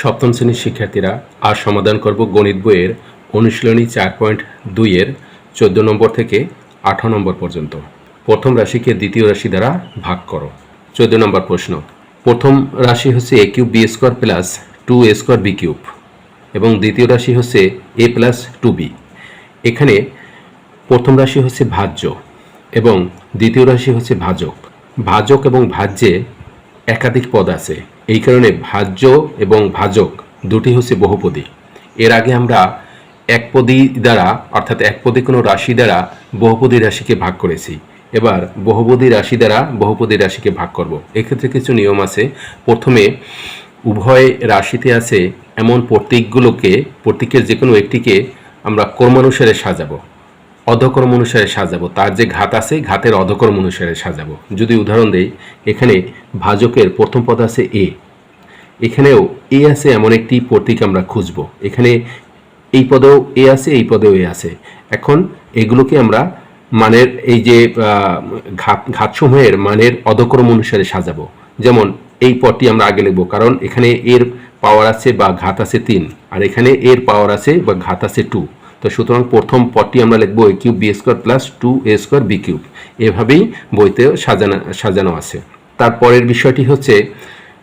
সপ্তম শ্রেণির শিক্ষার্থীরা আজ সমাধান করব গণিত বইয়ের অনুশীলনী চার পয়েন্ট দুইয়ের চোদ্দ নম্বর থেকে আঠারো নম্বর পর্যন্ত। প্রথম রাশিকে দ্বিতীয় রাশি দ্বারা ভাগ করো। চোদ্দ নম্বর প্রশ্ন। প্রথম রাশি হচ্ছে A cube B square plus two A square B cube এবং দ্বিতীয় রাশি হচ্ছে এ প্লাস টু বি এখানে প্রথম রাশি হচ্ছে ভাজ্য এবং দ্বিতীয় রাশি হচ্ছে ভাজক। ভাজক এবং ভাজ্যে একাধিক পদ আছে। এই কারণে ভাজ্য এবং ভাজক দুটি হচ্ছে বহুপদী। এর আগে আমরা একপদী দ্বারা, অর্থাৎ একপদী কোনো রাশি দ্বারা বহুপদী রাশিকে ভাগ করেছি। এবার বহুপদী রাশি দ্বারা বহুপদী রাশিকে ভাগ করব। এক্ষেত্রে কিছু নিয়ম আছে। প্রথমে, উভয় রাশিতে আছে এমন প্রতীকগুলোকে, প্রতীকের যে কোনো একটিকে আমরা ক্রমানুসারে সাজাবো। অধকর্ম অনুসারে সাজাবো। তার যে ঘাত আছে, ঘাতের অধকর্ম অনুসারে সাজাবো। যদি উদাহরণ দেই, এখানে ভাজকের প্রথম পদ আছে এ। এখানেও এ আছে এমন একটি প্রতীক আমরা খুঁজবো। এখানে এই পদেও এ আছে, এই পদেও এ আছে। এখন এগুলোকে আমরা মানের এই যে ঘাত, ঘাতসমূহের মানের অধক্রম অনুসারে সাজাবো। যেমন এই পদটি আমরা আগে লিখব, কারণ এখানে এর পাওয়ার আছে বা ঘাত আছে তিন, আর এখানে এর পাওয়ার আছে বা ঘাত আছে টু তো সুতরাং প্রথম পদটি আমরা লিখব A cube B square plus two A square B cube এভাবেই বইতে সাজানো সাজানো আছে। তারপরের বিষয়টি হচ্ছে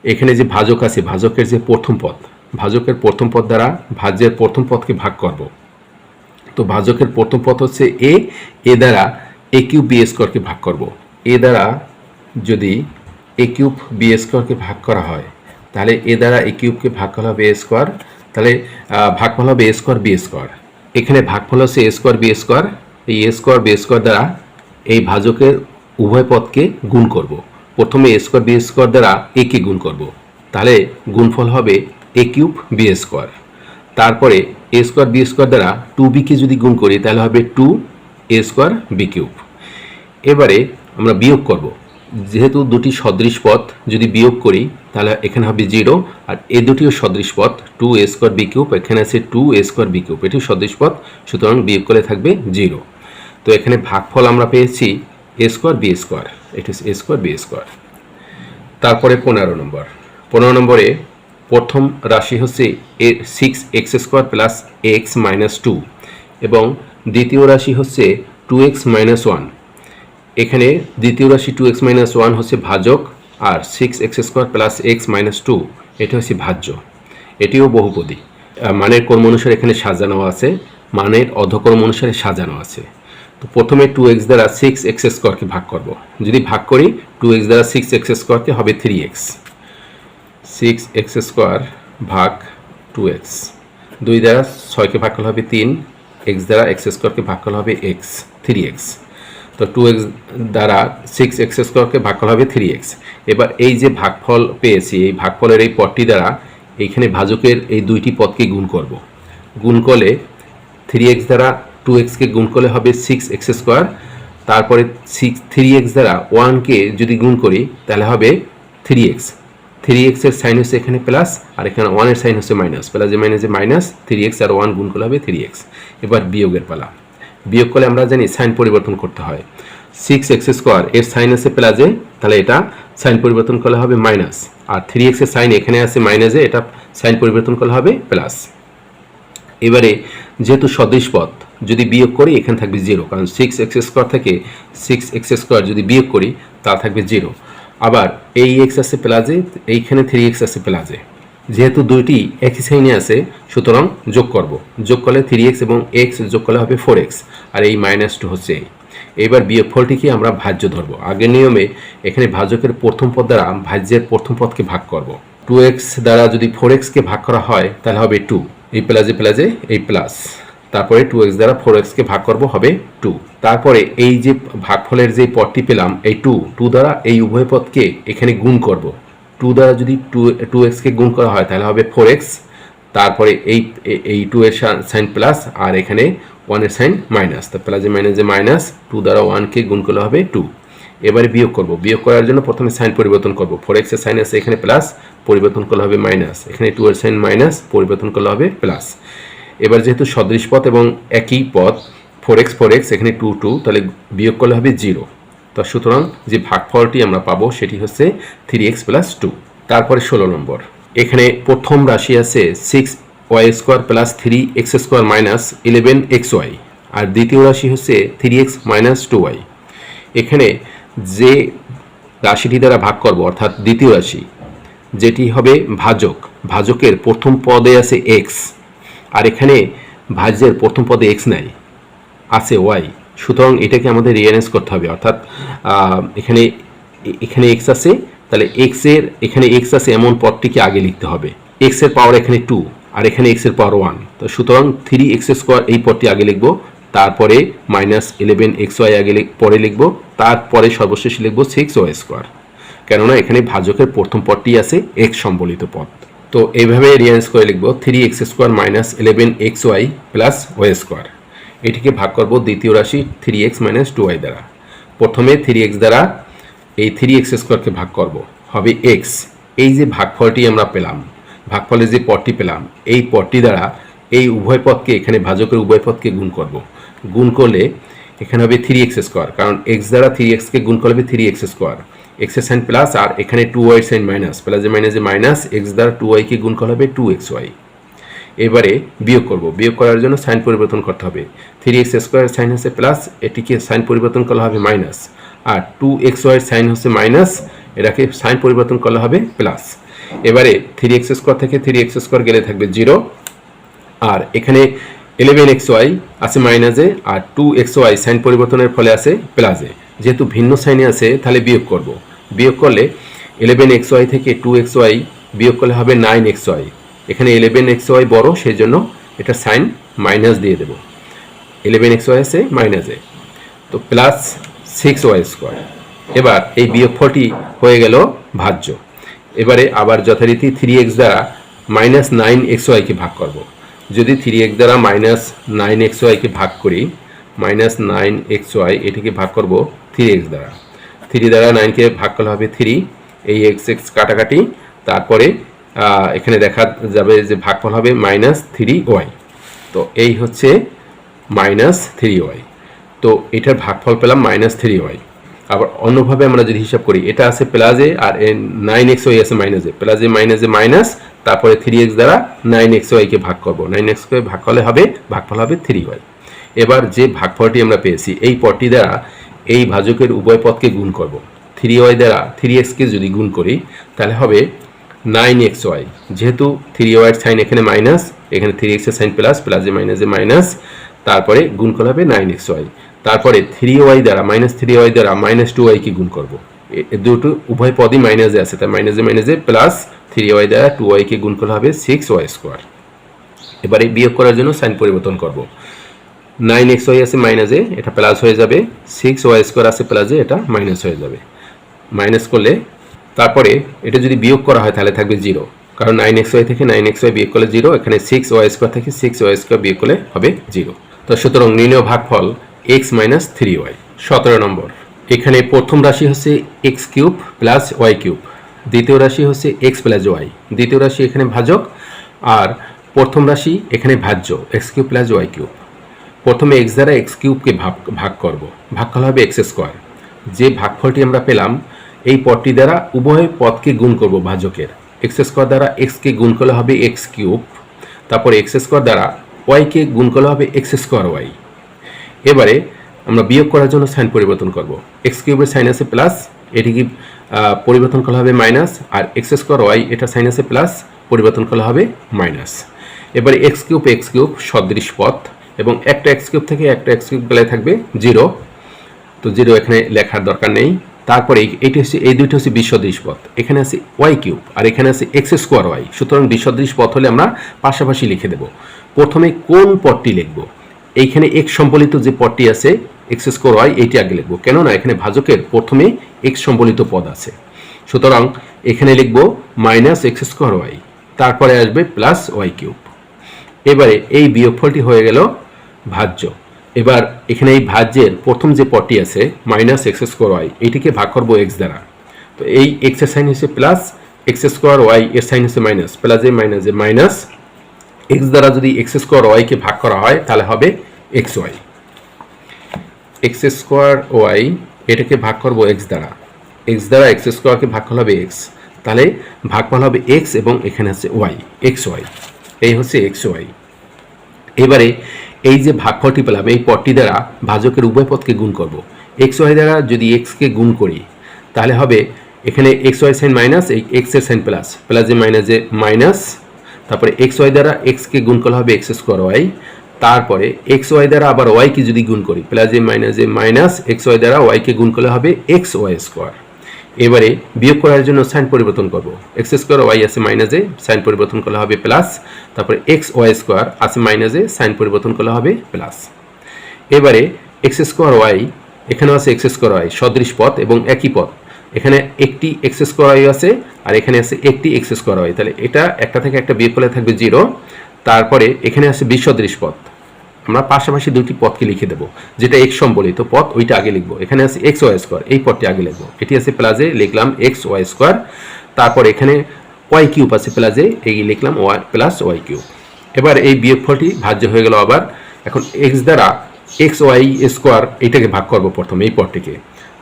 এখানে যে ভাজক আছে ভাজকের যে প্রথম পদ ভাজকের প্রথম পদ দ্বারা ভাজ্যের প্রথম পদকে ভাগ করব। তো ভাজকের প্রথম পদ হচ্ছে এ এ দ্বারা এ কিউব বি স্কোয়ারকে ভাগ করব। এ দ্বারা যদি এ কিউব বি স্কোয়ারকে ভাগ করা হয় তাহলে এ দ্বারা এ কিউবকে ভাগ করা হবে এ স্কোয়ার তাহলে আহ, ভাগফল হবে এ স্কোয়ার বি স্কোয়ার এখানে ভাগফল হচ্ছে এ স্কোয়ার বি স্কোয়ার এই এ স্কোয়ার বি স্কোয়ার দ্বারা এই ভাজকের উভয় পদকে গুণ করব। প্রথমে এ স্কোয়ার বি স্কোয়ার দ্বারা এ কে গুণ করব। তাহলে গুণফল হবে এ কিউব বি স্কোয়ার তারপরে এ স্কোয়ার বি স্কোয়ার দ্বারা টু বিকে যদি গুণ করি, তাহলে হবে two A square B cube এবারে আমরা বিয়োগ করব। যেহেতু দুটি সদৃশ পথ যদি বিয়োগ করি, তাহলে এখানে হবে জিরো আর এ দুটিও সদৃশ পথ two A square B cube এখানে আছে two A square B cube এটি সদৃশ পথ, সুতরাং বিয়োগ করলে থাকবে জিরো তো এখানে ভাগফল আমরা পেয়েছি এ স্কোয়ার বি স্কোয়ার এটি এ স্কোয়ার বি স্কোয়ার তারপরে পনেরো নম্বর। পনেরো নম্বরে প্রথম রাশি হচ্ছে এ six X square plus X minus two এবং দ্বিতীয় রাশি হচ্ছে টু এক্স মাইনাস ওয়ান এখানে দ্বিতীয় রাশি টু এক্স মাইনাস ওয়ান হচ্ছে ভাজক, আর six X square plus X minus two এটা হচ্ছে ভাজ্য। এটিও বহুপদী। মানের কর্ম অনুসারে এখানে সাজানো আছে, মানের অধকর্ম অনুসারে সাজানো আছে। তো প্রথমে টু এক্স দ্বারা সিক্স এক্স স্কোয়ারকে ভাগ করব। যদি ভাগ করি টু এক্স দ্বারা সিক্স এক্স স্কোয়ারকে হবে three X six X square ভাগ টু এক্স দুই দ্বারা ছয়কে ভাগ করলে হবে তিন এক্স দ্বারা এক্স স্কোয়ারকে ভাগ করলে হবে এক্স থ্রি এক্স তো টু এক্স দ্বারা সিক্স এক্স স্কোয়ারকে ভাগ করা হবে থ্রি এক্স এবার এই যে ভাগফল পেয়েছি, এই ভাগফলের এই পদটি দ্বারা এইখানে ভাজকের এই দুইটি পদকে গুণ করব। গুণ করলে থ্রি এক্স দ্বারা টু এক্সকে গুণ করলে হবে সিক্স এক্স স্কোয়ার তারপরে সিক্স থ্রি এক্স দ্বারা ওয়ানকে যদি গুণ করি, তাহলে হবে থ্রি এক্স থ্রি এক্সের সাইন হচ্ছে এখানে প্লাস আর এখানে ওয়ানের সাইন হচ্ছে মাইনাস প্লাস যে মাইনাসে মাইনাস থ্রি এক্স আর ওয়ান গুণ করলে হবে থ্রি এক্স এবার বিয়োগের পালা। বিয়োগ করলে আমরা জানি সাইন পরিবর্তন করতে হয়। সিক্স এক্স স্কোয়ার এর সাইন আছে প্লাসে তাহলে এটা সাইন পরিবর্তন করলে হবে মাইনাস আর থ্রি এক্সের সাইন এখানে আছে মাইনাসে এটা সাইন পরিবর্তন করলে হবে প্লাস এবারে যেহেতু সদৃশ পথ যদি বিয়োগ করি, এখানে থাকবে জিরো কারণ সিক্স এক্স স্কোয়ার থেকে সিক্স এক্স স্কোয়ার যদি বিয়োগ করি, তা থাকবে জিরো আবার এই এক্স আছে প্লাজে এইখানে থ্রি এক্স আছে প্লাজে যেহেতু দুইটি একই সাইনে আছে, সুতরাং যোগ করব। যোগ করলে থ্রি এক্স এবং এক্স যোগ করলে হবে ফোর এক্স আর এই মাইনাস টু হচ্ছে এবার বিয়োগ ফলটিকে আমরা ভাজ্য ধরবো। আগের নিয়মে এখানে ভাজকের প্রথম পদ দ্বারা ভাজ্যের প্রথম পদকে ভাগ করব। টু এক্স দ্বারা যদি ফোর এক্সকে ভাগ করা হয়, তাহলে হবে টু এই প্লাসে প্লাসে এই প্লাস তারপরে টু এক্স দ্বারা ফোর এক্সকে ভাগ করব হবে টু তারপরে এই যে ভাগফলের যে পদটি পেলাম, এই টু টু দ্বারা এই উভয় পদকে এখানে গুণ করব। টু দ্বারা যদি টু টু এক্সকে গুণ করা হয়, তাহলে হবে ফোর এক্স তারপরে এই এই টু এর সাইন প্লাস আর এখানে ওয়ানের সাইন মাইনাস তা প্লাসে মাইনাসে মাইনাস টু দ্বারা ওয়ানকে গুণ করলে হবে টু এবারে বিয়োগ করব, বিয়োগ করার জন্য প্রথমে সাইন পরিবর্তন করব ফোর এক্সের সাইন আছে, এখানে প্লাস পরিবর্তন করলে হবে মাইনাস এখানে টু এর সাইন মাইনাস পরিবর্তন করলে হবে প্লাস এবার যেহেতু সদৃশ পথ এবং একই পথ ফোর এক্স ফোর এক্স এখানে টু টু তাহলে বিয়োগ করলে হবে জিরো তো সুতরাং যে ভাগফলটি আমরা পাবো সেটি হচ্ছে থ্রি এক্স প্লাস টু তারপরে ষোলো নম্বর। এখানে প্রথম রাশি আছে six Y square plus three X square minus eleven X Y আর দ্বিতীয় রাশি হচ্ছে three X minus two Y এখানে যে রাশিটি দ্বারা ভাগ করব, অর্থাৎ দ্বিতীয় রাশি, যেটি হবে ভাজক। ভাজকের প্রথম পদে আছে এক্স আর এখানে ভাজ্যের প্রথম পদে এক্স নাই, আছে ওয়াই সুতরাং এটাকে আমাদের রিয়ারেঞ্জ করতে হবে। অর্থাৎ এখানে এখানে এক্স আছে, তাহলে এক্সের, এখানে এক্স আছে এমন পদটিকে আগে লিখতে হবে। এক্সের পাওয়ার এখানে টু আর এখানে এক্সের পাওয়ার ওয়ান তো সুতরাং থ্রি এক্স স্কোয়ার এই পদটি আগে লিখব, তারপরে মাইনাস ইলেভেন এক্স ওয়াই আগে পরে লিখব, তারপরে সর্বশেষ লিখব সিক্স ওয়াই স্কোয়ার কেননা এখানে ভাজকের প্রথম পদটি আছে এক্স সম্বলিত পদ। তো এইভাবে রিয়ারেঞ্জ করে লিখব three X square minus eleven X Y plus Y square এটিকে ভাগ করব দ্বিতীয় রাশি three X minus two Y দ্বারা। প্রথমে থ্রি এক্স দ্বারা এই থ্রি এক্স স্কোয়ারকে ভাগ করব। হবে এক্স এই যে ভাগফলটি আমরা পেলাম, ভাগফলের যে পদটি পেলাম, এই পদটি দ্বারা এই উভয় পদকে এখানে ভাজকের উভয় পদকে গুণ করব। গুণ করলে এখানে হবে থ্রি এক্স স্কোয়ার কারণ এক্স দ্বারা থ্রি এক্সকে গুণ করলে হবে three X square X sign plus আর এখানে two Y sign minus plus যে মাইনাসে মাইনাস এক্স দ্বারা টু ওয়াইকে গুণ করলে হবে টু এক্স ওয়াই এবারে বিয়োগ করব। বিয়োগ করার জন্য সাইন পরিবর্তন করতে হবে। থ্রি এক্স স্কোয়ার সাইন হচ্ছে প্লাস এটিকে সাইন পরিবর্তন করা হবে মাইনাস আর টু এক্স ওয়াই সাইন হচ্ছে মাইনাস এটাকে সাইন পরিবর্তন করা হবে প্লাস এবারে থ্রি এক্স স্কোয়ার থেকে থ্রি এক্স স্কোয়ার গেলে থাকবে জিরো আর এখানে ইলেভেন এক্স ওয়াই আছে মাইনাসে আর টু এক্স ওয়াই সাইন পরিবর্তনের ফলে আছে প্লাসে যেহেতু ভিন্ন সাইনে আছে, তাহলে বিয়োগ করব। বিয়োগ করলে ইলেভেন এক্স ওয়াই থেকে টু এক্স ওয়াই বিয়োগ করলে হবে নাইন এক্স ওয়াই এখানে ইলেভেন এক্স ওয়াই বড়ো সেই জন্য এটা সাইন মাইনাস দিয়ে দেবো। ইলেভেন এক্স ওয়াই আছে মাইনাসে তো প্লাস সিক্স ওয়াই স্কোয়ার এবার এই বিয়োগফলটি হয়ে গেল ভাজ্য। এবারে আবার যথারীতি থ্রি এক্স দ্বারা মাইনাস নাইন এক্স ওয়াইকে ভাগ করব। যদি থ্রি এক্স দ্বারা মাইনাস নাইন এক্স ওয়াইকে ভাগ করি মাইনাস নাইন এক্স ওয়াই এটিকে ভাগ করব থ্রি এক্স দ্বারা। থ্রি দ্বারা নাইনকে ভাগ করলে হবে থ্রি এই এক্স এক্স কাটাকাটি, তারপরে এখানে দেখা যাবে যে ভাগফল হবে মাইনাস থ্রি ওয়াই তো এই হচ্ছে মাইনাস থ্রি ওয়াই তো এটার ভাগফল পেলাম মাইনাস থ্রি ওয়াই আবার অন্যভাবে আমরা যদি হিসাব করি, এটা আছে প্লাসে আর এ নাইন এক্স ওয়াই আছে মাইনাসে প্লাসে মাইনাসে মাইনাস তারপরে থ্রি এক্স দ্বারা নাইন এক্স ওয়াইকে ভাগ করব। নাইন এক্স ওয়াই ভাগ করলে হবে, ভাগফল হবে থ্রি ওয়াই এবার যে ভাগফলটি আমরা পেয়েছি, এই পদটি দ্বারা এই ভাজকের উভয় পদকে গুণ করব। থ্রি ওয়াই দ্বারা থ্রি এক্সকে যদি গুণ করি, তাহলে হবে নাইন এক্স ওয়াই যেহেতু থ্রি ওয়াইয়ের সাইন এখানে মাইনাস এখানে থ্রি এক্সের সাইন প্লাস প্লাসে মাইনাসে মাইনাস তারপরে গুণ করা হবে নাইন এক্স ওয়াই তারপরে থ্রি ওয়াই দ্বারা মাইনাস থ্রি ওয়াই দ্বারা মাইনাস টু ওয়াইকে গুণ করব। এ- এ দুটো উভয় পদই মাইনাসে আছে, তাই মাইনাসে মাইনাসে প্লাস থ্রি ওয়াই দ্বারা টু ওয়াইকে গুণ করলে হবে সিক্স ওয়াই স্কোয়ার এবারে বিয়োগ করার জন্য সাইন পরিবর্তন করব। নাইন এক্স ওয়াই আছে মাইনাসে এটা প্লাস হয়ে যাবে সিক্স ওয়াই স্কোয়ার আছে প্লাসে এটা মাইনাস হয়ে যাবে। মাইনাস করলে তারপরে এটা যদি বিয়োগ করা হয়, তাহলে থাকবে জিরো। কারণ নাইন এক্স ওয়াই থেকে নাইন এক্স ওয়াই বিয়োগ করলে জিরো, এখানে সিক্স ওয়াই স্কোয়ার থেকে সিক্স ওয়াই স্কোয়ার বিয়োগ করলে হবে জিরো। তো সুতরাং নির্ণয় ভাগফল এক্স মাইনাস থ্রি ওয়াই সতেরো নম্বর, এখানে প্রথম রাশি হচ্ছে X cube plus Y cube দ্বিতীয় রাশি হচ্ছে এক্স প্লাস ওয়াই দ্বিতীয় রাশি এখানে ভাজক, আর প্রথম রাশি এখানে ভাজ্য X cube plus Y cube প্রথমে এক্স দ্বারা এক্স কিউবকে ভাগ ভাগ করব। ভাগ করা হবে এক্স স্কোয়ার যে ভাগফলটি আমরা পেলাম এই পদটি দ্বারা উভয় পদকে গুণ করব ভাজকের। এক্স স্কোয়ার দ্বারা এক্সকে গুণ করলে হবে এক্স কিউব তারপর এক্স স্কোয়ার দ্বারা ওয়াইকে গুণ করলে হবে এক্স স্কোয়ার ওয়াই এবারে আমরা বিয়োগ করার জন্য সাইন পরিবর্তন করব। এক্স কিউবের সাইন আছে প্লাস এটিকে পরিবর্তন করা হবে মাইনাস আর এক্স স্কোয়ার ওয়াই এটা সাইন আছে প্লাস পরিবর্তন করা হবে মাইনাস এবারে এক্স কিউব এক্স কিউব সদৃশ পথ এবং একটা এক্স কিউব থেকে একটা এক্স কিউব গেলে থাকবে জিরো তো জিরো এখানে লেখার দরকার নেই। তারপরে এইটি হচ্ছে এই দুইটি হচ্ছে বিশ্বদৃশ পথ। এখানে আছে ওয়াই কিউব আর এখানে আছে এক্স স্কোয়ার ওয়াই সুতরাং বিসদৃশ পথ হলে আমরা পাশাপাশি লিখে দেব। প্রথমে কোন পদটি লিখব? এইখানে এক্স সম্বলিত যে পদটি আছে এক্স স্কোয়ার ওয়াই এইটি আগে লিখব। কেননা এখানে ভাজকের প্রথমে এক্স সম্বলিত পদ আছে। সুতরাং এখানে লিখব মাইনাস এক্স স্কোয়ার ওয়াই তারপরে আসবে প্লাস ওয়াই কিউব এবারে এই বিয়োগফলটি হয়ে গেল ভাজ্য। এবার এখানে এই ভাজ্যের প্রথম যে পদটি আছে মাইনাস এক্স স্কোয়ার ওয়াই এটিকে ভাগ করব এক্স দ্বারা। তো এই এক্সের সাইন হচ্ছে প্লাস এক্স স্কোয়ার ওয়াই এর সাইন হচ্ছে minus plus a minus a minus x দ্বারা যদি এক্স স্কোয়ার ওয়াইকে ভাগ করা হয়, তাহলে হবে x y x square y এটাকে ভাগ করব এক্স দ্বারা। এক্স দ্বারা এক্স স্কোয়ারকে ভাগ করা হবে এক্স তাহলে ভাগফল হবে এক্স এবং এখানে আছে ওয়াই এক্স ওয়াই এই হচ্ছে এক্স ওয়াই এবারে এই যে ভাগফলটি পেলাম, এই পদটি দ্বারা ভাজকের উভয় পদকে গুণ করব। এক্স ওয়াই দ্বারা যদি এক্সকে গুণ করি, তাহলে হবে এখানে এক্স ওয়াই সাইন মাইনাস এই এক্সের সাইন প্লাস প্লাস যে মাইনাস যে মাইনাস তারপরে এক্স ওয়াই দ্বারা এক্সকে গুণ করলে হবে এক্স স্কোয়ার ওয়াই তারপরে এক্স ওয়াই দ্বারা আবার ওয়াইকে যদি গুণ করি প্লাস যে মাইনাস যে মাইনাস এক্স ওয়াই দ্বারা ওয়াইকে গুণ করলে হবে এক্স ওয়াই স্কোয়ার এবারে বিয়োগ করার জন্য সাইন পরিবর্তন করব। এক্স স্কোয়ার ওয়াই আছে মাইনাসে সাইন পরিবর্তন করলে হবে প্লাস তারপরে এক্স ওয়াই স্কোয়ার আছে মাইনাসে সাইন পরিবর্তন করলে হবে প্লাস এবারে এক্স স্কোয়ার ওয়াই এখানেও আছে এক্স স্কোয়ার ওয়াই সদৃশ পথ এবং একই পথ। এখানে একটি এক্স স্কোয়ার ওয়াই আছে, আর এখানে আছে একটি এক্স স্কোয়ার ওয়াই তাহলে এটা একটা থেকে একটা বিয়োগ করলে থাকবে জিরো তারপরে এখানে আছে বিসদৃশ পথ। আমরা পাশাপাশি দুটি পথকে লিখে দেবো, যেটা এক্স সম্বলিত পথ ওইটা আগে লিখব। এখানে আছে এক্স ওয়াই স্কোয়ার এই পথটি আগে লিখব। এটি আছে প্লাজে লিখলাম এক্স ওয়াই স্কোয়ার তারপর এখানে ওয়াই কিউব আছে প্লাজে এই লিখলাম ওয়াই প্লাস ওয়াই কিউব এবার এই বিয়োগফলটি ভাজ্য হয়ে গেল আবার। এখন এক্স দ্বারা এক্স ওয়াই স্কোয়ার এইটাকে ভাগ করব প্রথমে এই পথটিকে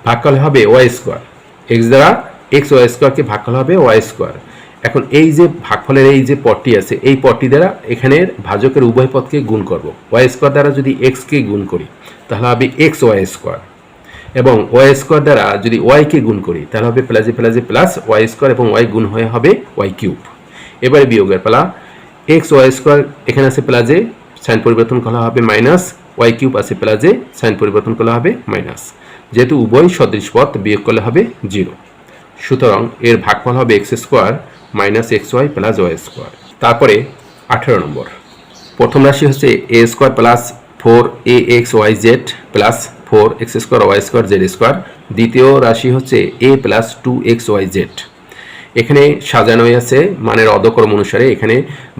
ভাগ করলে হবে ওয়াই স্কোয়ার এক্স দ্বারা এক্স ওয়াই স্কোয়ারকে ভাগ করলে হবে ওয়াই স্কোয়ার এখন এই যে ভাগফলের এই যে পদটি আছে, এই পদটি দ্বারা এখানের ভাজকের উভয় পথকে গুণ করব। ওয়াই স্কোয়ার দ্বারা যদি এক্সকে গুণ করি, তাহলে হবে এক্স ওয়াই স্কোয়ার। এবং ওয়াই স্কোয়ার দ্বারা যদি ওয়াইকে গুণ করি, তাহলে হবে প্লাসে প্লাসে প্লাস ওয়াই স্কোয়ার এবং ওয়াই গুণ হয়ে হবে ওয়াই কিউব। এবারে বিয়োগের পালা এক্স ওয়াই স্কোয়ার এখানে আছে প্লাজে সাইন পরিবর্তন করা হবে মাইনাস ওয়াই কিউব আছে প্লাজে সাইন পরিবর্তন করা হবে মাইনাস যেহেতু উভয় সদৃশ পথ বিয়োগ করলে হবে জিরো সুতরাং এর ভাগফল হবে x square minus x y plus y square তারপরে আঠেরো নম্বর। প্রথম রাশি হচ্ছে a square plus four a x y z plus four x square y square z square দ্বিতীয় রাশি হচ্ছে a plus two x y z এখানে সাজানোই আছে মানের অধক্রম অনুসারে। এখানে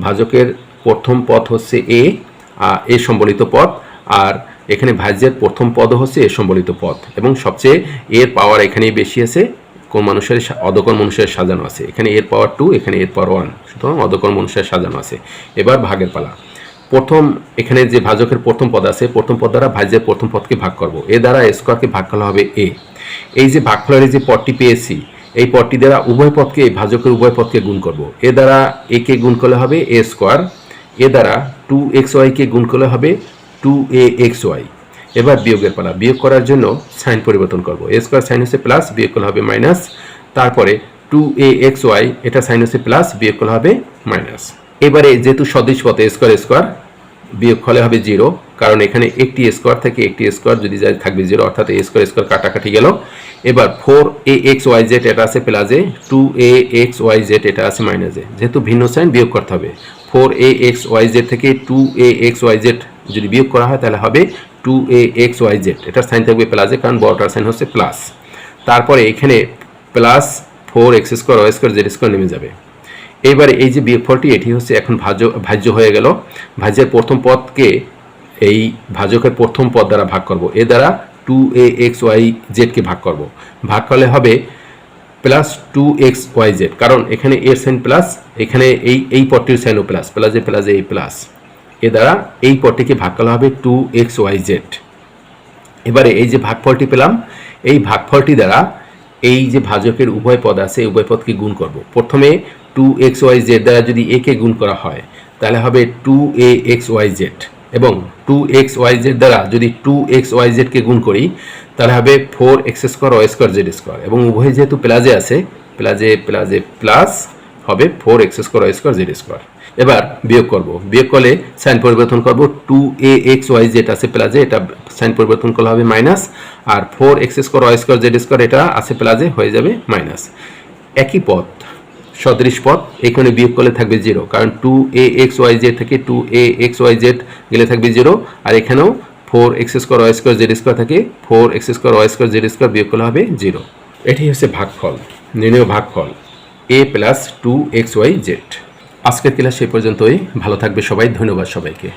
ভাজকের প্রথম পথ হচ্ছে এ এ সম্বলিত পথ আর এখানে ভাজ্যের প্রথম পদও হচ্ছে এ সম্বলিত পথ এবং সবচেয়ে এর পাওয়ার এখানেই বেশি আছে মানুষের অধকর্ম অনুসারে সাজানো আছে। এখানে এর পাওয়ার টু এখানে এর পাওয়ার ওয়ান সুতরাং অধকর্ম অনুসারে সাজানো আছে। এবার ভাগের পালা। প্রথম, এখানে যে ভাজকের প্রথম পদ আছে, প্রথম পদ দ্বারা ভাজ্যের প্রথম পদকে ভাগ করব। এ দ্বারা স্কোয়ারকে ভাগ করা হবে এ এই যে ভাগ ভাগফলের যে পদটি পেয়েছি, এই পদটি দ্বারা উভয় পদকে, এই ভাজকের উভয় পদকে গুণ করব। এ দ্বারা এ কে গুণ করলে হবে এ স্কোয়ার এ দ্বারা টু এক্স ওয়াইকে গুণ করলে হবে টু এ এক্স ওয়াই এবার বিয়োগের পালা। বিয়োগ করার জন্য সাইন পরিবর্তন করব। এ স্কোয়ার সাইন হচ্ছে প্লাস বিয়োগ করলে হবে মাইনাস তারপরে টু এ এক্স ওয়াই এটা সাইন হচ্ছে প্লাস বিয়োগ করলে হবে মাইনাস এবারে যেহেতু সদৃশ পথে স্কোয়ার স্কোয়ার বিয়োগ ফলে হবে জিরো কারণ এখানে একটি স্কোয়ার থেকে একটি স্কোয়ার যদি যায়, থাকবে জিরো অর্থাৎ এ স্কোয়ার স্কোয়ার কাটাকাটি গেল। এবার four a x y z এটা আছে প্লাসে two a x y z এটা আছে মাইনাসে যেহেতু ভিন্ন সাইন বিয়োগ করতে হবে। Four a x y z থেকে two a x y z যদি বিয়োগ করা হয়, তাহলে হবে two a x y z এটার সাইন থাকবে প্লাসে কারণ বড়টার সাইন হচ্ছে প্লাস তারপরে এখানে plus four x square y square z square নেমে যাবে। এইবারে এই যে বিয়োগফলটি এটি হচ্ছে এখন ভাজ্য ভাজ্য হয়ে গেল। ভাজ্যের প্রথম পদকে এই ভাজকের প্রথম পদ দ্বারা ভাগ করব। এ দ্বারা টু এ এক্স ওয়াই জেডকে ভাগ করব। ভাগ করলে হবে plus two x y z কারণ এখানে এর সাইন প্লাস এখানে এই এই পদটির সাইনও প্লাস প্লাসে প্লাসে এই প্লাস এ দ্বারা এই পদটিকে ভাগ করা হবে টু এক্স ওয়াই জেড এবারে এই যে ভাগফলটি পেলাম, এই ভাগফলটি দ্বারা এই যে ভাজকের উভয় পদ আছে উভয় পদকে গুণ করব। প্রথমে টু এক্স ওয়াই জেড দ্বারা যদি এ কে গুণ করা হয়, তাহলে হবে two a x y z এবং টু এক্স ওয়াই জেড দ্বারা যদি টু এক্স ওয়াই জেডকে গুণ করি, তাহলে হবে four x square y square z square এবং উভয় যেহেতু প্লাজে আছে প্লাজে প্লাজে প্লাস হবে four x square y square z square এবার বিয়োগ করব। বিয়োগ করলে সাইন পরিবর্তন করব। Two a x y z আছে প্লাজে এটা সাইন পরিবর্তন করলে হবে মাইনাস আর four x square y square z square এটা আছে প্লাজে হয়ে যাবে মাইনাস একই পথ, সদৃশ পথ এখানে বিয়োগ করলে থাকবে জিরো কারণ two a x y z থেকে two a x y z গেলে থাকবে জিরো আর এখানেও four x square y square z square থাকে four x square y square z square বিয়োগ করলে হবে জিরো এটি হচ্ছে ভাগফল, নির্ণয় ভাগফল a plus two x y z আজকের ক্লাস সেই পর্যন্তই। ভালো থাকবে সবাই ধন্যবাদ সবাইকে।